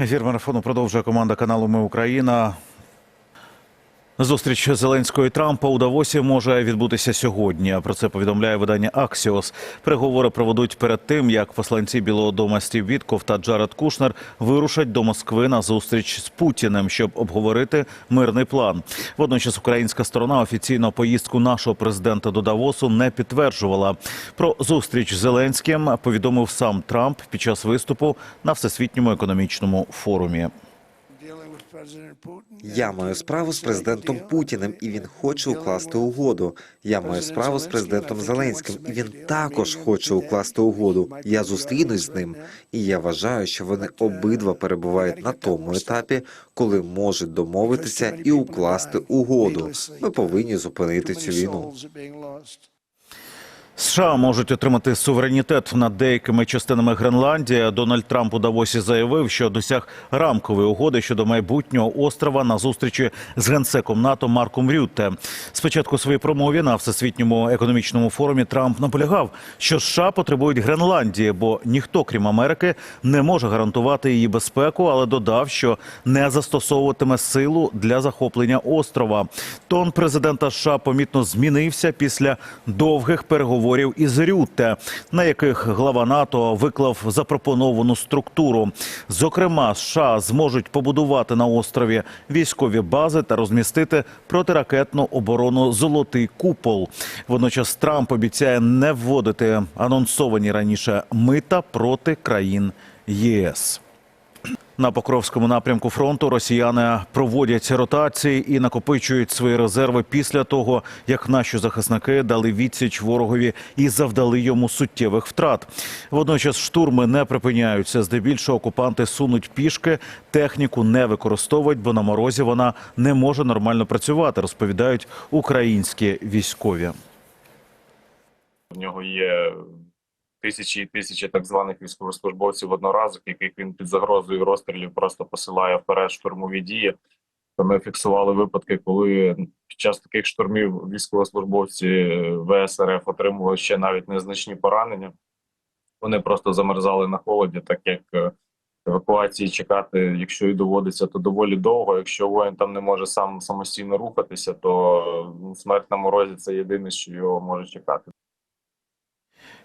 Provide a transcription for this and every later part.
Ефір марафону продовжує команда каналу Ми Україна. Зустріч Зеленського і Трампа у Давосі може відбутися сьогодні. Про це повідомляє видання Аксіос. Переговори проведуть перед тим, як посланці Білого дому Стів Вітков та Джаред Кушнер вирушать до Москви на зустріч з Путіним, щоб обговорити мирний план. Водночас українська сторона офіційно поїздку нашого президента до Давосу не підтверджувала. Про зустріч з Зеленським повідомив сам Трамп під час виступу на всесвітньому економічному форумі. Я маю справу з президентом Путіним, і він хоче укласти угоду. Я маю справу з президентом Зеленським, і він також хоче укласти угоду. Я зустрінусь з ним, і я вважаю, що вони обидва перебувають на тому етапі, коли можуть домовитися і укласти угоду. Ми повинні зупинити цю війну. США можуть отримати суверенітет над деякими частинами Гренландії. Дональд Трамп у Давосі заявив, що досяг рамкової угоди щодо майбутнього острова на зустрічі з генсеком НАТО Марком Рютте. Спочатку своїй промові на всесвітньому економічному форумі Трамп наполягав, що США потребують Гренландії, бо ніхто, крім Америки, не може гарантувати її безпеку, але додав, що не застосовуватиме силу для захоплення острова. Тон президента США помітно змінився після довгих переговорів із Рютте, на яких глава НАТО виклав запропоновану структуру. Зокрема, США зможуть побудувати на острові військові бази та розмістити протиракетну оборону Золотий купол. Водночас Трамп обіцяє не вводити анонсовані раніше мита проти країн ЄС. На Покровському напрямку фронту росіяни проводять ротації і накопичують свої резерви після того, як наші захисники дали відсіч ворогові і завдали йому суттєвих втрат. Водночас штурми не припиняються. Здебільшого окупанти сунуть пішки, техніку не використовують, бо на морозі вона не може нормально працювати. Розповідають українські військові. В нього є тисячі і тисячі так званих військовослужбовців одноразок, яких він під загрозою розстрілів просто посилає вперед штурмові дії. То ми фіксували випадки, коли під час таких штурмів військовослужбовці ВСРФ отримували ще навіть незначні поранення. Вони просто замерзали на холоді, так як е, евакуації чекати, якщо і доводиться, то доволі довго. Якщо воїн там не може сам самостійно рухатися, то ну, смерть на морозі це єдине, що його може чекати.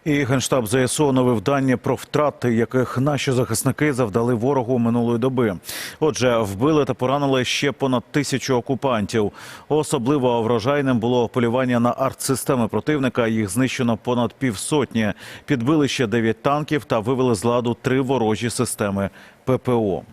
І генштаб ЗСУ оновив дані про втрати, яких наші захисники завдали ворогу минулої доби. Отже, вбили та поранили ще понад тисячу окупантів. Особливо врожайним було полювання на артсистеми противника. Їх знищено понад півсотні. Підбили ще дев'ять танків та вивели з ладу три ворожі системи ППО.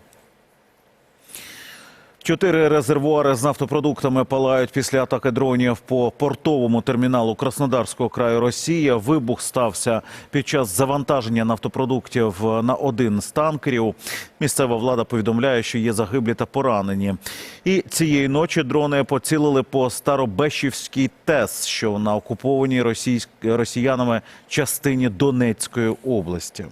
Чотири резервуари з нафтопродуктами палають після атаки дронів по портовому терміналу Краснодарського краю Росії. Вибух стався під час завантаження нафтопродуктів на один з танкерів. Місцева влада повідомляє, що є загиблі та поранені. І цієї ночі дрони поцілили по Старобешівській ТЕС, що на окупованій російськ... росіянами частині Донецької області.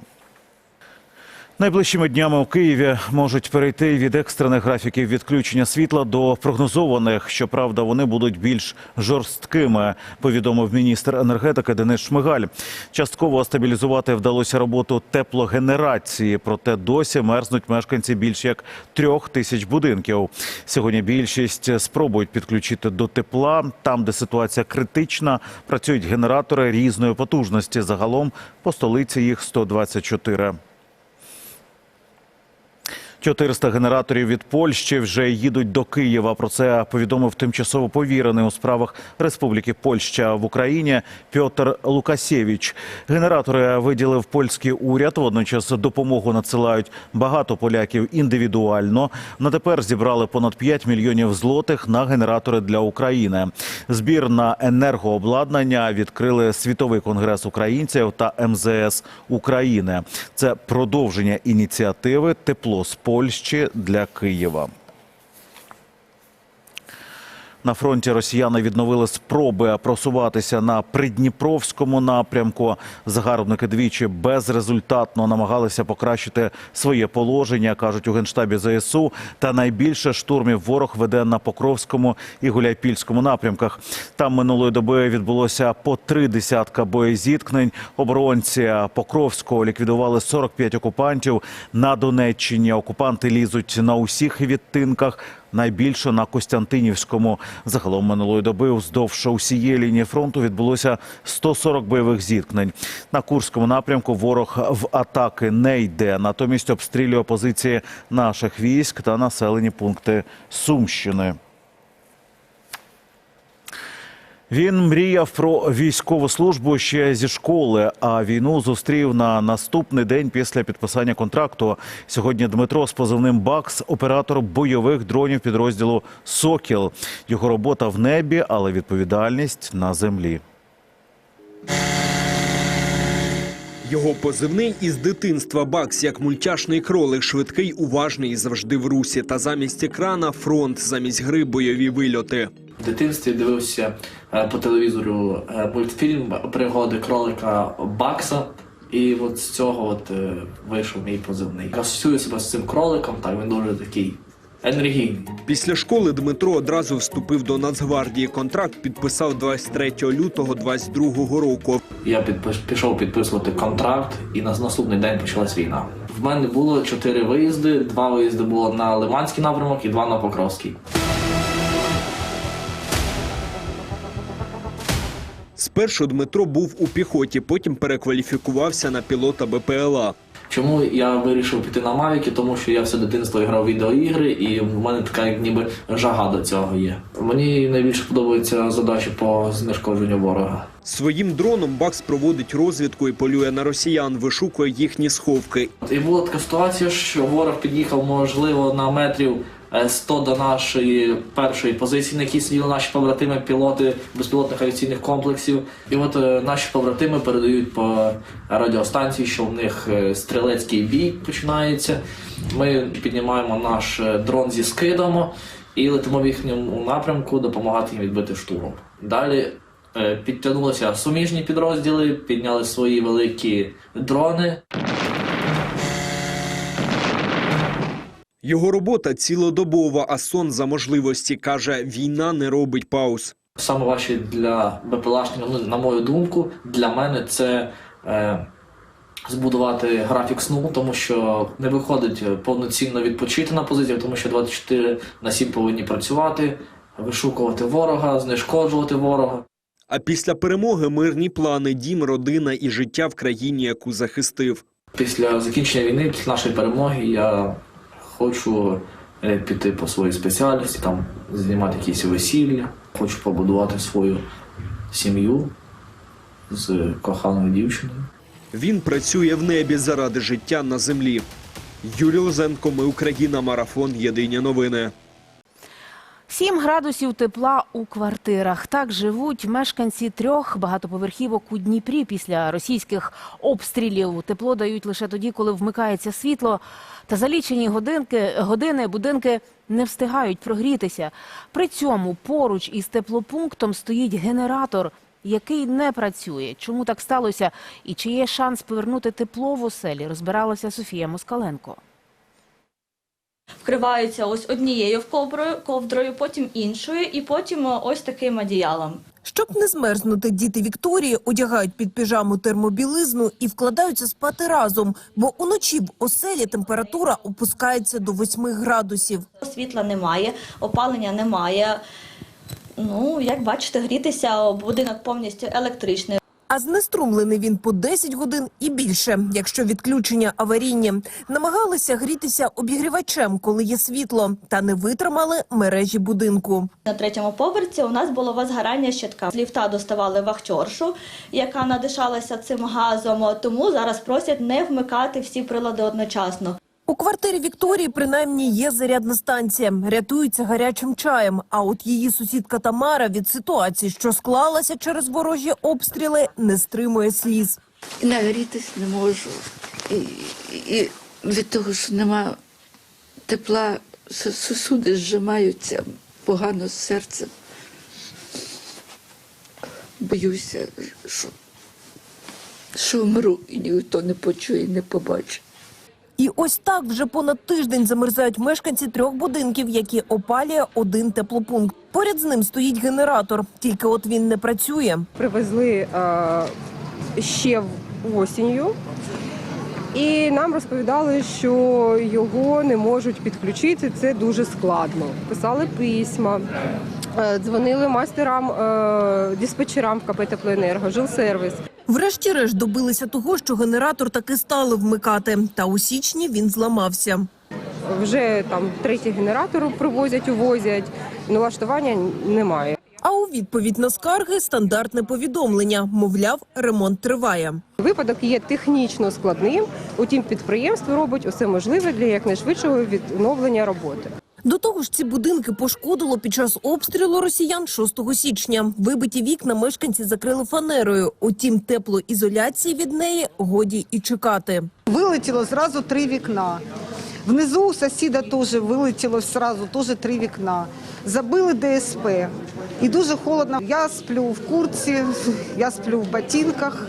Найближчими днями у Києві можуть перейти від екстрених графіків відключення світла до прогнозованих. Щоправда, вони будуть більш жорсткими, повідомив міністр енергетики Денис Шмигаль. Частково стабілізувати вдалося роботу теплогенерації, проте досі мерзнуть мешканці більш як трьох тисяч будинків. Сьогодні більшість спробують підключити до тепла. Там, де ситуація критична, працюють генератори різної потужності. Загалом по столиці їх 124. 400 генераторів від Польщі вже їдуть до Києва. Про це повідомив тимчасово повірений у справах Республіки Польща в Україні Пьотр Лукасєвич. Генератори виділив польський уряд. Водночас допомогу надсилають багато поляків індивідуально. На тепер зібрали понад 5 мільйонів злотих на генератори для України. Збір на енергообладнання відкрили світовий конгрес українців та МЗС України. Це продовження ініціативи Тепло з Польщі для Києва. На фронті росіяни відновили спроби просуватися на придніпровському напрямку. Загарбники двічі безрезультатно намагалися покращити своє положення, кажуть у генштабі ЗСУ. Та найбільше штурмів ворог веде на Покровському і Гуляйпільському напрямках. Там минулої доби відбулося по три десятка боєзіткнень. Оборонці Покровського ліквідували 45 окупантів. На Донеччині окупанти лізуть на усіх відтинках. Найбільше на Костянтинівському. Загалом минулої доби вздовж усієї лінії фронту відбулося 140 бойових зіткнень. На Курському напрямку ворог в атаки не йде. Натомість обстрілює позиції наших військ та населені пункти Сумщини. Він мріяв про військову службу ще зі школи, а війну зустрів на наступний день після підписання контракту. Сьогодні Дмитро з позивним Бакс, оператор бойових дронів підрозділу Сокіл. Його робота в небі, але відповідальність на землі. Його позивний із дитинства Бакс як мультяшний кролик, швидкий, уважний і завжди в русі. Та замість екрана фронт, замість гри бойові вильоти. В дитинстві дивився е, по телевізору е, мультфільм Пригоди кролика Бакса. І от з цього от е, вийшов мій позивний. Асоціюю себе з цим кроликом, так він дуже такий енергійний. Після школи Дмитро одразу вступив до Нацгвардії. Контракт підписав 23 лютого 22 року. Я пішов підписувати контракт, і на наступний день почалась війна. В мене було чотири виїзди. Два виїзди було на Лиманський напрямок і два на Покровський. Спершу Дмитро був у піхоті, потім перекваліфікувався на пілота БПЛА. Чому я вирішив піти на Мавіки? Тому що я все дитинство грав відеоігри, і в мене така як ніби жага до цього є. Мені найбільше подобаються задачі по знешкодженню ворога. Своїм дроном Бакс проводить розвідку і полює на росіян, вишукує їхні сховки. І була така ситуація, що ворог під'їхав, можливо, на метрів 100 до нашої першої позиції, на якій сиділи наші побратими, пілоти безпілотних авіаційних комплексів. І от е, наші побратими передають по радіостанції, що в них е, стрілецький бій починається. Ми піднімаємо наш е, дрон зі скидом і летимо в їхньому напрямку допомагати їм відбити штурм. Далі е, підтягнулися суміжні підрозділи, підняли свої великі дрони. Його робота цілодобова, а сон за можливості каже: війна не робить пауз. Саме важче для БПЛАшника, ну, на мою думку, для мене це е, збудувати графік сну, тому що не виходить повноцінно відпочити на позиціях, тому що 24 на 7 повинні працювати, вишукувати ворога, знешкоджувати ворога. А після перемоги мирні плани, дім, родина і життя в країні, яку захистив. Після закінчення війни, після нашої перемоги, я хочу е, піти по своїй спеціальності, там знімати якісь весілля, хочу побудувати свою сім'ю з коханою дівчиною. Він працює в небі заради життя на землі. Юрій Лозенко, ми Україна, марафон. Єдині новини. 7 градусів тепла у квартирах. Так живуть мешканці трьох багатоповерхівок у Дніпрі після російських обстрілів. Тепло дають лише тоді, коли вмикається світло. Та за лічені годинки, години будинки не встигають прогрітися. При цьому поруч із теплопунктом стоїть генератор, який не працює. Чому так сталося? І чи є шанс повернути тепло в оселі? Розбиралася Софія Москаленко. Вкриваються ось однією ковдрою, ковдрою, потім іншою, і потім е, ось таким одіялом. Щоб не змерзнути, діти Вікторії одягають під піжаму термобілизну і вкладаються спати разом, бо уночі в оселі температура опускається до 8 градусів. Світла немає, опалення немає. Ну, як бачите, грітися будинок повністю електричний. А знеструмлений він по 10 годин і більше, якщо відключення аварійні. Намагалися грітися обігрівачем, коли є світло, та не витримали мережі будинку. На третьому поверсі у нас було возгорання щитка. З ліфта доставали вахтершу, яка надишалася цим газом, тому зараз просять не вмикати всі прилади одночасно. У квартирі Вікторії принаймні є зарядна станція. Рятується гарячим чаєм. А от її сусідка Тамара від ситуації, що склалася через ворожі обстріли, не стримує сліз. Нагрітись не можу. І, і від того, що нема тепла, с- сосуди зжимаються погано з серцем. боюся, що, що вмру і ніхто не почує, не побачить. І ось так вже понад тиждень замерзають мешканці трьох будинків, які опалює один теплопункт. Поряд з ним стоїть генератор, тільки от він не працює. привезли е, ще осінню. І нам розповідали, що його не можуть підключити. Це дуже складно. Писали письма, е, дзвонили майстерам, е, диспетчерам в КП «Теплоенерго», жилсервіс. Врешті-решт добилися того, що генератор таки стали вмикати. Та у січні він зламався. Вже там третій генератор привозять, увозять. Налаштування немає. А у відповідь на скарги стандартне повідомлення. Мовляв, ремонт триває. Випадок є технічно складним. Утім, підприємство робить усе можливе для якнайшвидшого відновлення роботи. До того ж, ці будинки пошкодило під час обстрілу росіян 6 січня. Вибиті вікна мешканці закрили фанерою. Утім, теплоізоляції від неї годі і чекати. Вилетіло зразу три вікна. Внизу у сусіда теж вилетіло зразу теж три вікна. Забили ДСП. І дуже холодно. Я сплю в куртці, я сплю в ботинках.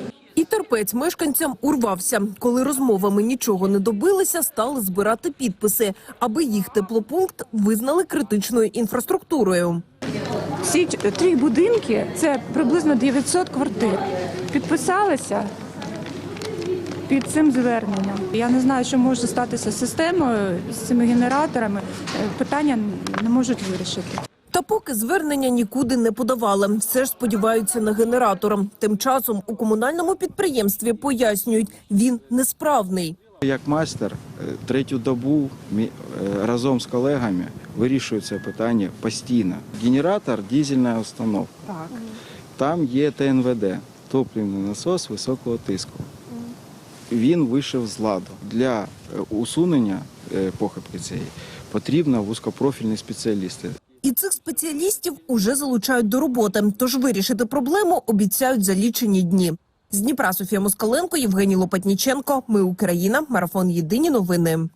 Терпець мешканцям урвався. Коли розмовами нічого не добилися, стали збирати підписи, аби їх теплопункт визнали критичною інфраструктурою. Всі три будинки це приблизно 900 квартир. Підписалися під цим зверненням. Я не знаю, що може статися системою з цими генераторами. Е, Питання не можуть вирішити. Та поки звернення нікуди не подавали, все ж сподіваються на генератор. Тим часом у комунальному підприємстві пояснюють, він несправний. Як майстер е, третю добу е, разом з колегами вирішую це питання постійно. Генератор дизельна установка. Так. Там є ТНВД, топливний насос високого тиску. Він вийшов з ладу. Для е, усунення похибки цієї потрібно вузькопрофільні спеціалісти. І цих спеціалістів уже залучають до роботи. Тож вирішити проблему обіцяють за лічені дні. З Дніпра Софія Москаленко, Євгеній Лопатніченко. Ми Україна. Марафон Єдині новини.